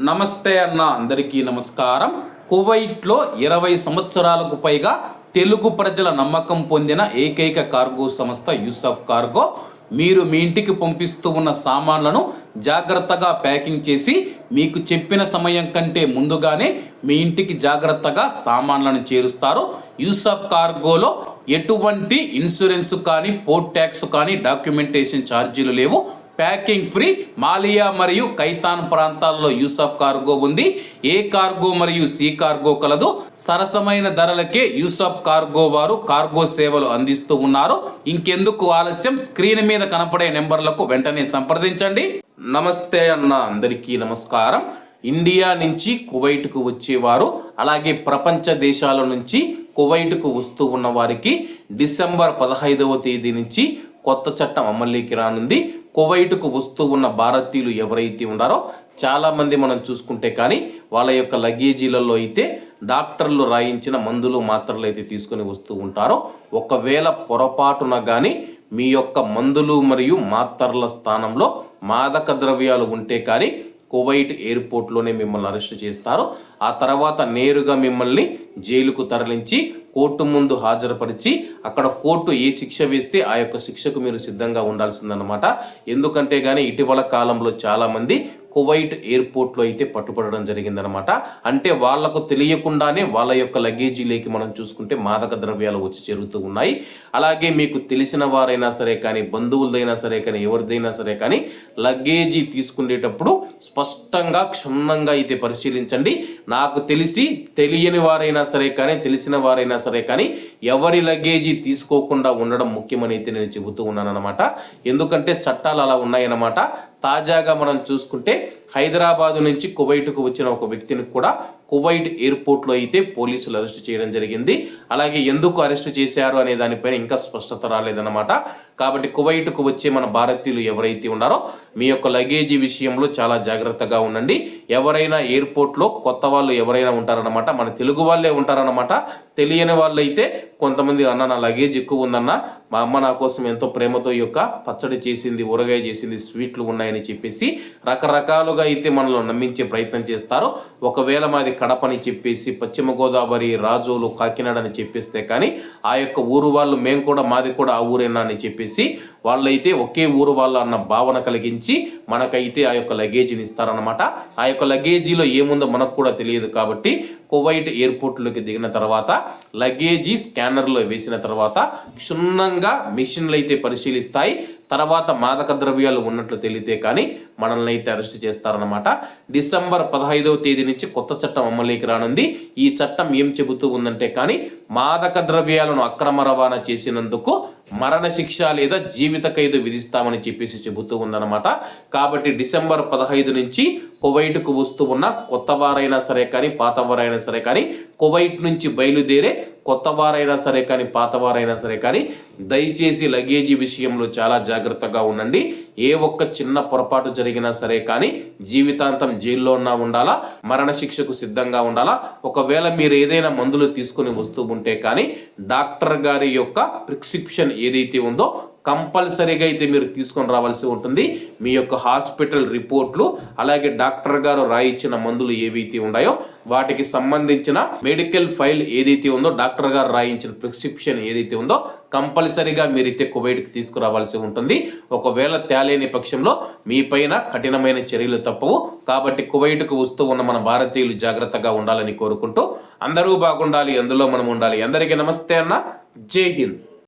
నమస్తే అన్న అందరికీ నమస్కారం. కువైట్లో ఇరవై సంవత్సరాలకు పైగా తెలుగు ప్రజల నమ్మకం పొందిన ఏకైక కార్గో సంస్థ యూసఫ్ కార్గో. మీరు మీ ఇంటికి పంపిస్తూ ఉన్న సామాన్లను జాగ్రత్తగా ప్యాకింగ్ చేసి మీకు చెప్పిన సమయం కంటే ముందుగానే మీ ఇంటికి జాగ్రత్తగా సామాన్లను చేరుస్తారు. యూసఫ్ కార్గోలో ఎటువంటి ఇన్సూరెన్స్ కానీ పోర్ట్ ట్యాక్స్ కానీ డాక్యుమెంటేషన్ ఛార్జీలు లేవు. ప్యాకింగ్ ఫ్రీ మాలియా మరియు కైతాన్ ప్రాంతాల్లో యూసఫ్ కార్గో ఉంది. ఏ కార్గో మరియు సి కార్గో కలదు. సరసమైన ధరలకే యూసఫ్ కార్గో వారు కార్గో సేవలు అందిస్తూ ఉన్నారు. ఇంకెందుకు ఆలస్యం? స్క్రీన్ మీద కనపడే నెంబర్లకు వెంటనే సంప్రదించండి. నమస్తే అన్న అందరికీ నమస్కారం. ఇండియా నుంచి కువైట్కు వచ్చేవారు అలాగే ప్రపంచ దేశాల నుంచి కువైట్కు వస్తూ ఉన్న వారికి డిసెంబర్ పదహైదవ తేదీ నుంచి కొత్త చట్టం అమల్లోకి రానుంది. కువైట్కు వస్తూ ఉన్న భారతీయులు ఎవరైతే ఉన్నారో చాలామంది మనం చూసుకుంటే కానీ వాళ్ళ యొక్క లగేజీలలో అయితే డాక్టర్లు రాయించిన మందులు మాత్రలు అయితే తీసుకొని వస్తూ ఉంటారో ఒకవేళ పొరపాటున కానీ మీ యొక్క మందులు మరియు మాత్రల స్థానంలో మాదక ద్రవ్యాలు ఉంటే కానీ కువైట్ ఎయిర్పోర్ట్లోనే మిమ్మల్ని అరెస్ట్ చేస్తారు. ఆ తర్వాత నేరుగా మిమ్మల్ని జైలుకు తరలించి కోర్టు ముందు హాజరుపరిచి అక్కడ కోర్టు ఏ శిక్ష వేస్తే ఆ యొక్క శిక్షకు మీరు సిద్ధంగా ఉండాల్సిందనమాట ఎందుకంటే కానీ ఇటీవల కాలంలో చాలామంది కువైట్ ఎయిర్పోర్ట్లో అయితే పట్టుపడడం జరిగిందనమాట అంటే వాళ్ళకు తెలియకుండానే వాళ్ళ యొక్క లగేజీలోకి మనం చూసుకుంటే మాదక ద్రవ్యాలు వచ్చి చేరుతూ ఉన్నాయి. అలాగే మీకు తెలిసిన వారైనా సరే కానీ బంధువులదైనా సరే కానీ ఎవరిదైనా సరే కానీ లగేజీ తీసుకునేటప్పుడు స్పష్టంగా క్షుణ్ణంగా అయితే పరిశీలించండి. నాకు తెలిసి తెలియని వారైనా సరే కానీ తెలిసిన వారైనా సరే కానీ ఎవరి లగేజీ తీసుకోకుండా ఉండడం ముఖ్యమని అయితే నేను చెబుతూ ఉన్నానన్నమాట. ఎందుకంటే చట్టాలు అలా ఉన్నాయన్నమాట. తాజాగా మనం చూసుకుంటే హైదరాబాదు నుంచి కువైట్కు వచ్చిన ఒక వ్యక్తిని కూడా కువైట్ ఎయిర్పోర్ట్లో అయితే పోలీసులు అరెస్ట్ చేయడం జరిగింది. అలాగే ఎందుకు అరెస్ట్ చేశారు అనే దానిపైన ఇంకా స్పష్టత రాలేదన్నమాట. కాబట్టి కువైట్కు వచ్చే మన భారతీయులు ఎవరైతే ఉన్నారో మీ యొక్క లగేజీ విషయంలో చాలా జాగ్రత్తగా ఉండండి. ఎవరైనా ఎయిర్పోర్ట్లో కొత్త వాళ్ళు ఎవరైనా ఉంటారన్నమాట మన తెలుగు వాళ్ళే ఉంటారన్నమాట. తెలియని వాళ్ళు అయితే కొంతమంది అన్న నా లగేజ్ ఎక్కువ ఉందన్న మా అమ్మ నా కోసం ఎంతో ప్రేమతో ఈ యొక్క పచ్చడి చేసింది ఊరగాయ చేసింది స్వీట్లు ఉన్నాయి ఉన్నాయని చెప్పేసి రకరకాలుగా అయితే మనల్ని నమ్మించే ప్రయత్నం చేస్తారు ఒకవేళ మాది కడపని చెప్పేసి పశ్చిమ గోదావరి రాజోలు కాకినాడ అని చెప్పేస్తే కానీ ఆ యొక్క ఊరు వాళ్ళు మేము కూడా మాది కూడా ఆ ఊరేనా అని చెప్పేసి వాళ్ళైతే ఒకే ఊరు వాళ్ళ అన్న భావన కలిగించి మనకైతే ఆ యొక్క లగేజీని ఇస్తారనమాట ఆ యొక్క లగేజీలో ఏముందో మనకు కూడా తెలియదు కాబట్టి కువైట్ ఎయిర్పోర్ట్లోకి దిగిన తర్వాత లగేజీ స్కానర్లో వేసిన తర్వాత క్షుణ్ణంగా మిషన్లు అయితే పరిశీలిస్తాయి. తర్వాత మాదక ద్రవ్యాలు ఉన్నట్లు తెలితే కానీ మనల్ని అయితే అరెస్ట్ చేస్తారనమాట డిసెంబర్ పదహైదవ తేదీ నుంచి కొత్త చట్టం అమలుకి రానుంది. ఈ చట్టం ఏం చెబుతూ ఉందంటే కానీ మాదక ద్రవ్యాలను అక్రమ రవాణా చేసినందుకు మరణశిక్ష లేదా జీవిత ఖైదు విధిస్తామని చెప్పేసి చెబుతూ ఉందన్నమాట. కాబట్టి డిసెంబర్ పదహైదు నుంచి కువైట్కు వస్తూ ఉన్న కొత్త వారైనా సరే కానీ పాత వారైనా సరే కానీ కువైట్ నుంచి బయలుదేరే కొత్త వారైనా సరే కానీ పాత వారైనా సరే కానీ దయచేసి లగేజీ విషయంలో చాలా జాగ్రత్తగా ఉండండి. ఏ ఒక్క చిన్న పొరపాటు జరిగినా సరే కానీ జీవితాంతం జైల్లో ఉన్నా ఉండాలా మరణశిక్షకు సిద్ధంగా ఉండాలా? ఒకవేళ మీరు ఏదైనా మందులు తీసుకుని వస్తూ ఉంటే కానీ డాక్టర్ గారి యొక్క ప్రిస్క్రిప్షన్ ఏదైతే ఉందో కంపల్సరీగా అయితే మీరు తీసుకొని రావాల్సి ఉంటుంది. మీ యొక్క హాస్పిటల్ రిపోర్ట్లు అలాగే డాక్టర్ గారు రాయించిన మందులు ఏవైతే ఉన్నాయో వాటికి సంబంధించిన మెడికల్ ఫైల్ ఏదైతే ఉందో డాక్టర్ గారు రాయించిన ప్రిస్క్రిప్షన్ ఏదైతే ఉందో కంపల్సరీగా మీరైతే కువైట్కి తీసుకురావాల్సి ఉంటుంది. ఒకవేళ తేలేని పక్షంలో మీ పైన కఠినమైన చర్యలు తప్పవు. కాబట్టి కువైట్కు వస్తూ ఉన్న మన భారతీయులు జాగ్రత్తగా ఉండాలని కోరుకుంటూ అందరూ బాగుండాలి అందులో మనం ఉండాలి. అందరికీ నమస్తే అన్న. జై హింద్.